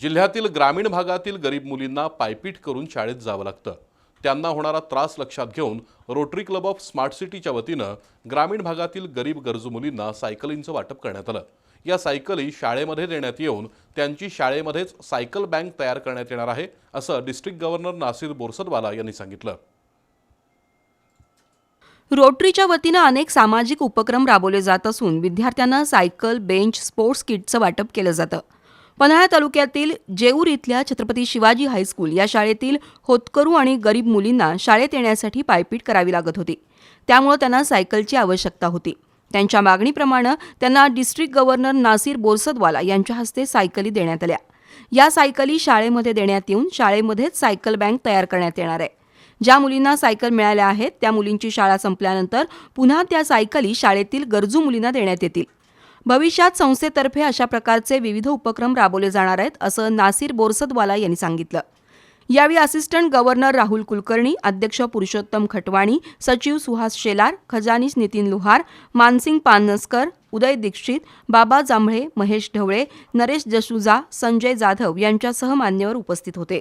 जिल्ह्यातील ग्रामीण भागातील गरीब मुलींना पायपीट करून शाळेत जावं लागतं. त्यांना होणारा त्रास लक्षात घेऊन रोटरी क्लब ऑफ स्मार्ट सिटीच्या वतीनं ग्रामीण भागातील गरीब गरजू मुलींना सायकलींचं वाटप करण्यात आलं. या सायकली शाळेमध्ये देण्यात येऊन त्यांची शाळेमध्येच सायकल बँक तयार करण्यात येणार आहे असं डिस्ट्रिक्ट गव्हर्नर नासिर बोरसदवाला यांनी सांगितलं. रोटरीच्या वतीनं अनेक सामाजिक उपक्रम राबवले जात असून विद्यार्थ्यांना सायकल बेंच स्पोर्ट्स किटचं वाटप केलं जातं. पन्हाळा तालुक्यातील जेऊर इथल्या छत्रपती शिवाजी हायस्कूल या शाळेतील होतकरू आणि गरीब मुलींना शाळेत येण्यासाठी पायपीट करावी लागत होती. त्यामुळे त्यांना सायकलची आवश्यकता होती. त्यांच्या मागणीप्रमाणे त्यांना डिस्ट्रिक्ट गव्हर्नर नासिर बोरसदवाला यांच्या हस्ते सायकली देण्यात आल्या. या सायकली शाळेमध्ये देण्यात येऊन शाळेमध्येच सायकल बँक तयार करण्यात येणार आहे. ज्या मुलींना सायकल मिळाल्या आहेत त्या मुलींची शाळा संपल्यानंतर पुन्हा त्या सायकली शाळेतील गरजू मुलींना देण्यात येतील. भविष्यात संस्थेतर्फे अशा प्रकारचे विविध उपक्रम राबवले जाणार आहेत असं नासिर बोरसदवाला यांनी सांगितलं. यावेळी असिस्टंट गव्हर्नर राहुल कुलकर्णी अध्यक्ष पुरुषोत्तम खटवाणी सचिव सुहास शेलार खजानीस नितीन लुहार मानसिंग पानसकर उदय दीक्षित बाबा जांभळे महेश ढवळे नरेश जसुजा संजय जाधव यांच्यासह मान्यवर उपस्थित होते.